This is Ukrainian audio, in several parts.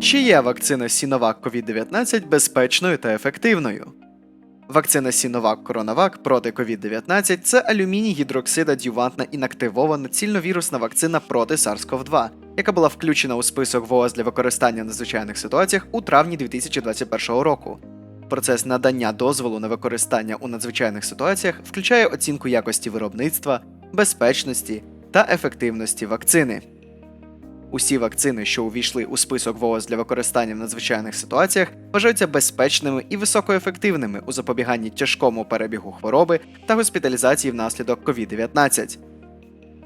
Чи є вакцина Sinovac COVID-19 безпечною та ефективною? Вакцина Sinovac CoronaVac проти COVID-19 це алюміній гідроксид адювантна інактивована цільновірусна вакцина проти SARS-CoV-2, яка була включена у список ВООЗ для використання в надзвичайних ситуаціях у травні 2021 року. Процес надання дозволу на використання у надзвичайних ситуаціях включає оцінку якості виробництва, безпечності та ефективності вакцини. Усі вакцини, що увійшли у список ВООЗ для використання в надзвичайних ситуаціях, вважаються безпечними і високоефективними у запобіганні тяжкому перебігу хвороби та госпіталізації внаслідок COVID-19.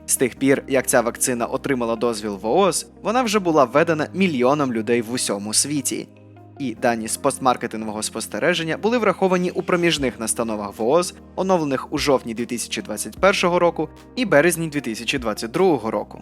З тих пір, як ця вакцина отримала дозвіл ВООЗ, вона вже була введена мільйонам людей в усьому світі. І дані з постмаркетингового спостереження були враховані у проміжних настановах ВООЗ, оновлених у жовтні 2021 року і березні 2022 року.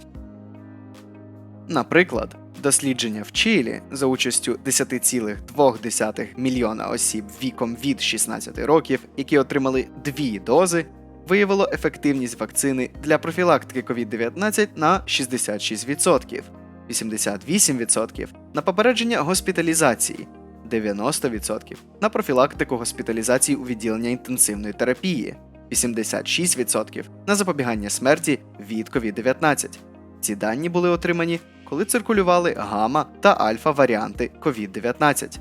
Наприклад, дослідження в Чилі за участю 10,2 мільйона осіб віком від 16 років, які отримали дві дози, виявило ефективність вакцини для профілактики COVID-19 на 66%, 88% на попередження госпіталізації, 90% на профілактику госпіталізації у відділення інтенсивної терапії, 86% на запобігання смерті від COVID-19. Ці дані були отримані, коли циркулювали гамма та альфа варіанти COVID-19.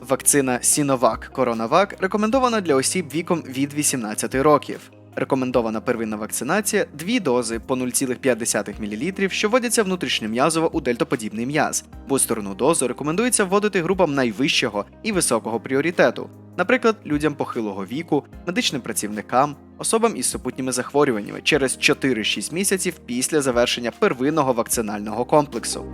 Вакцина Sinovac CoronaVac рекомендована для осіб віком від 18 років. Рекомендована первинна вакцинація дві дози по 0,5 мл, що вводяться внутрішньом'язово у дельтоподібний м'яз. Бустерну дозу рекомендується вводити групам найвищого і високого пріоритету, наприклад, людям похилого віку, медичним працівникам, особам із супутніми захворюваннями через 4-6 місяців після завершення первинного вакцинального комплексу.